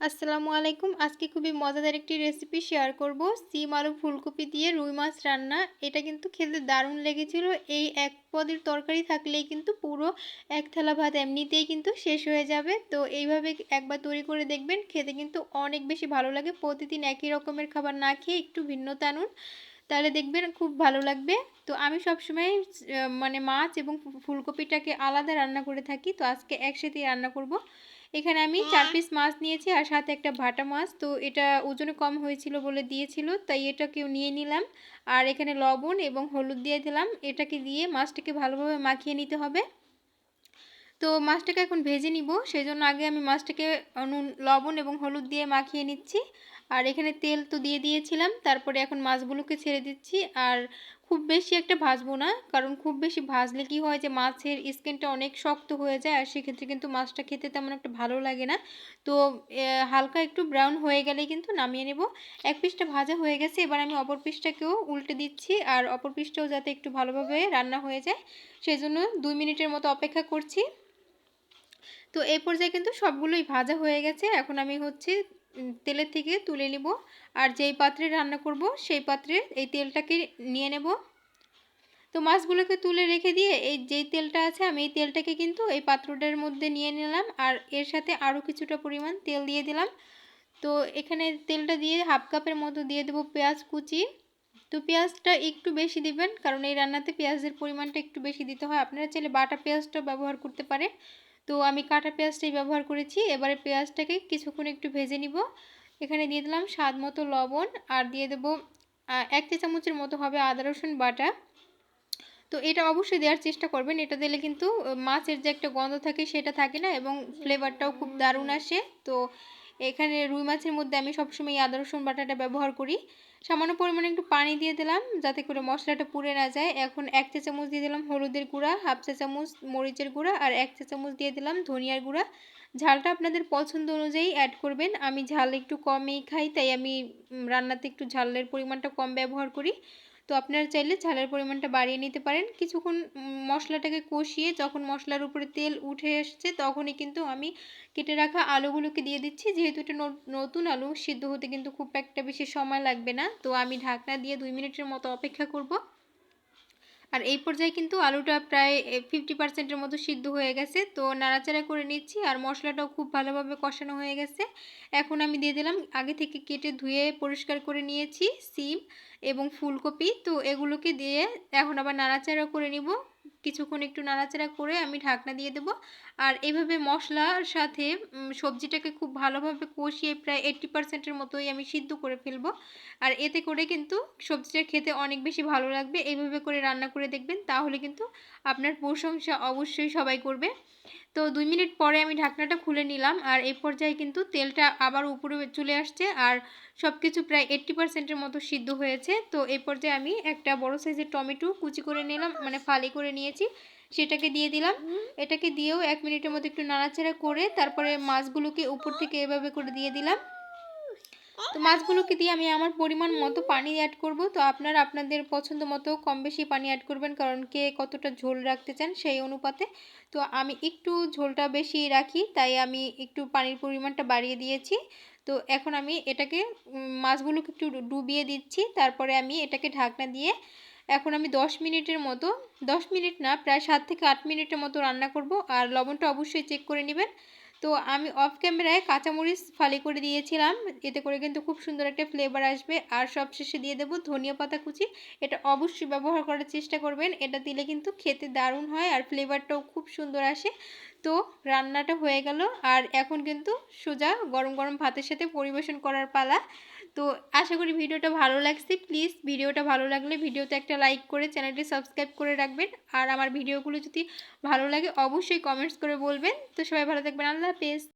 আসসালামু আলাইকুম। আজকে খুবই মজাদার একটি রেসিপি শেয়ার করব। সিম আলু ফুলকপি দিয়ে রুই মাছ রান্না। এটা কিন্তু খেতে দারুণ লেগেছিল। এই এক পদের তরকারি থাকলেই কিন্তু পুরো এক থালা ভাত এমনিতেই কিন্তু শেষ হয়ে যাবে। তো এইভাবে একবার তৈরি করে দেখবেন। খেতে কিন্তু অনেক বেশি ভালো লাগে। প্রতিদিন একই রকমের খাবার না খেয়ে একটু ভিন্নতা আনুন তাহলে দেখবেন খুব ভালো লাগবে। তো আমি সবসময় মানে মাছ এবং ফুলকপিটাকে আলাদা রান্না করে থাকি। তো আজকে একসাথেই রান্না করব। এখানে আমি চার পিস মাছ নিয়েছি আর সাথে একটা ভাটা মাছ। তো এটা ওজনে কম হয়েছিল বলে দিয়েছিল তাই এটাকেও নিয়ে নিলাম। আর এখানে লবণ এবং হলুদ দিয়ে দিলাম। এটাকে দিয়ে মাছটাকে ভালোভাবে মাখিয়ে নিতে হবে। তো মাছটাকে এখন ভেজে নিব। সেই জন্য আগে আমি মাছটাকে নুন লবণ এবং হলুদ দিয়ে মাখিয়ে নিচ্ছি। আর এখানে তেল তো দিয়ে দিয়েছিলাম, তারপরে এখন মাছগুলোকে ছেড়ে দিচ্ছি। আর খুব বেশি একটা ভাজবো না, কারণ খুব বেশি ভাজলে কি হয় যে মাছের স্কিনটা অনেক শক্ত হয়ে যায়, আর সেক্ষেত্রে কিন্তু মাছটা খেতে তেমন একটা ভালো লাগে না। তো হালকা একটু ব্রাউন হয়ে গেলে কিন্তু নামিয়ে নেব। এক পিসটা ভাজা হয়ে গেছে, এবার আমি অপর পিসটাকেও উল্টে দিচ্ছি, আর অপর পিসটাও যাতে একটু ভালোভাবে রান্না হয়ে যায় সেই জন্য দুই মিনিটের মতো অপেক্ষা করছি। তো, এই পর্যায়ে কিন্তু সবগুলোই ভাজা হয়ে গেছে, এখন আমি হচ্ছে তেলের থেকে তুলে নিব। আর যেই পাত্রে রান্না করব, সেই পাত্রে এই তেলটাকে নিয়ে নেব। তো মাছগুলোকে তুলে রেখে দিয়ে এই যেই তেলটা আছে, আমি এই তেলটাকে কিন্তু এই পাত্রটার মধ্যে নিয়ে নিলাম। আর এর সাথে আরও কিছুটা পরিমাণ তেল দিয়ে দিলাম। তো এখানে তেলটা দিয়ে হাফ কাপের মতো দিয়ে দেবো পেঁয়াজ কুচি। তো পেঁয়াজটা একটু বেশি দিবেন, কারণ এই রান্নাতে পেঁয়াজের পরিমাণটা একটু বেশি দিতে হয়। আপনারা চাইলে বাটা পেঁয়াজটা ব্যবহার করতে পারে তো আমি কাটা পেঁয়াজটাই ব্যবহার করেছি। এবারে পেঁয়াজটাকে কিছুক্ষণ একটু ভেজে নিব। এখানে দিয়ে দিলাম স্বাদ মতো লবণ আর দিয়ে দেবো এক চা চামচের মতো হবে আদা, রসুন বাটা। তো এটা অবশ্যই দেওয়ার চেষ্টা করবেন। এটা দিলে কিন্তু মাছের যে একটা গন্ধ থাকে সেটা থাকে না এবং ফ্লেভারটাও খুব দারুণ আসে। তো এখানে রুই মাছের মধ্যে আমি সবসময় আদা, রসুন বাটাটা ব্যবহার করি। সামান্য পরিমাণে একটু পানি দিয়ে দিলাম, যাতে করে মশলাটা পুড়ে না যায়। এখন এক চা চামচ দিয়ে দিলাম হলুদের গুঁড়া, হাফ চা চামচ মরিচের গুঁড়া আর এক চা চামচ দিয়ে দিলাম ধনিয়ার গুঁড়া। ঝালটা আপনাদের পছন্দ অনুযায়ী অ্যাড করবেন। আমি ঝাল একটু কমই খাই, তাই আমি রান্নাতে একটু ঝালের পরিমাণটা কম ব্যবহার করি। তো আপনারা চাইলে ঝালের পরিমাণটা বাড়িয়ে নিতে পারেন। কিছুক্ষণ মশলাটাকে কষিয়ে যখন মশলার উপরে তেল উঠে এসছে তখনই কিন্তু আমি কেটে রাখা আলুগুলোকে দিয়ে দিচ্ছি। যেহেতু এটা নতুন আলু, সিদ্ধ হতে কিন্তু খুব একটা বেশি সময় লাগবে না। তো আমি ঢাকনা দিয়ে দুই মিনিটের মতো অপেক্ষা করব। আর এই পর্যায়ে কিন্তু আলুটা প্রায় ফিফটি পার্সেন্টের মতো সিদ্ধ হয়ে গেছে। তো নাড়াচাড়া করে নিচ্ছি আর মশলাটাও খুব ভালোভাবে কষানো হয়ে গেছে। এখন আমি দিয়ে দিলাম, আগে থেকে কেটে ধুয়ে পরিষ্কার করে নিয়েছি, সিম এবং ফুলকপি। তো এগুলোকে দিয়ে এখন আবার নাড়াচাড়া করে নিব। কিছুক্ষণ একটু নাড়াচাড়া করে আমি ঢাকনা দিয়ে দেব। আর এইভাবে মশলার সাথে সবজিটাকে খুব ভালোভাবে কষিয়ে প্রায় এইট্টি পার্সেন্টের মতোই আমি সিদ্ধ করে ফেলব। আর এতে করে কিন্তু সবজিটা খেতে অনেক বেশি ভালো লাগবে। এইভাবে করে রান্না করে দেখবেন, তাহলে কিন্তু আপনার প্রশংসা অবশ্যই সবাই করবে। তো দুই মিনিট পরে আমি ঢাকনাটা খুলে নিলাম আর এই পর্যায়ে কিন্তু তেলটা আবার উপরে চলে আসছে আর সব কিছু প্রায় এইট্টি পার্সেন্টের মতো সিদ্ধ হয়েছে। তো এই পর্যায়ে আমি একটা বড় সাইজের টমেটো কুচি করে নিলাম মানে ফালি করে নিয়েছি, সেটাকে দিয়ে দিলাম। এটাকে দিয়েও এক মিনিটের মতো একটু নাড়াচাড়া করে তারপরে মাছগুলোকে উপর থেকে এভাবে করে দিয়ে দিলাম। তো মাছগুলোকে দিয়ে আমি আমার পরিমাণ মতো পানি অ্যাড করব। তো আপনারা আপনাদের পছন্দ মতো কম বেশি পানি অ্যাড করবেন, কারণ কে কতটা ঝোল রাখতে চান সেই অনুপাতে। তো আমি একটু ঝোলটা বেশি রাখি, তাই আমি একটু পানির পরিমাণটা বাড়িয়ে দিয়েছি। তো এখন আমি এটাকে মাছগুলোকে একটু ডুবিয়ে দিচ্ছি, তারপরে আমি এটাকে ঢাকনা দিয়ে এখন আমি 10 মিনিটের মতো 10 মিনিট না, প্রায় সাত থেকে আট মিনিটের মতো রান্না করব। আর লবণটা অবশ্যই চেক করে নেবেন। তো আমি অফ ক্যামেরায় কাঁচামরিচ ফালি করে দিয়েছিলাম। এতে করে কিন্তু খুব সুন্দর একটা ফ্লেভার আসবে। আর সবশেষে দিয়ে দেবো ধনিয়া পাতা কুচি। এটা অবশ্যই ব্যবহার করার চেষ্টা করবেন। এটা দিলে কিন্তু খেতে দারুণ হয় আর ফ্লেভারটাও খুব সুন্দর আসে। তো রান্নাটা হয়ে গেল। আর এখন কিন্তু সোজা গরম গরম ভাতের সাথে পরিবেশন করার পালা। তো আশা করি ভিডিওটা ভালো লাগছে। প্লিজ ভিডিওটা ভালো লাগলে ভিডিওতে একটা লাইক করে চ্যানেলটি সাবস্ক্রাইব করে রাখবেন। আর আমার ভিডিওগুলো যদি ভালো লাগে, অবশ্যই কমেন্টস করে বলবেন। তো সবাই ভালো থাকবেন। আল্লাহ হাফেজ।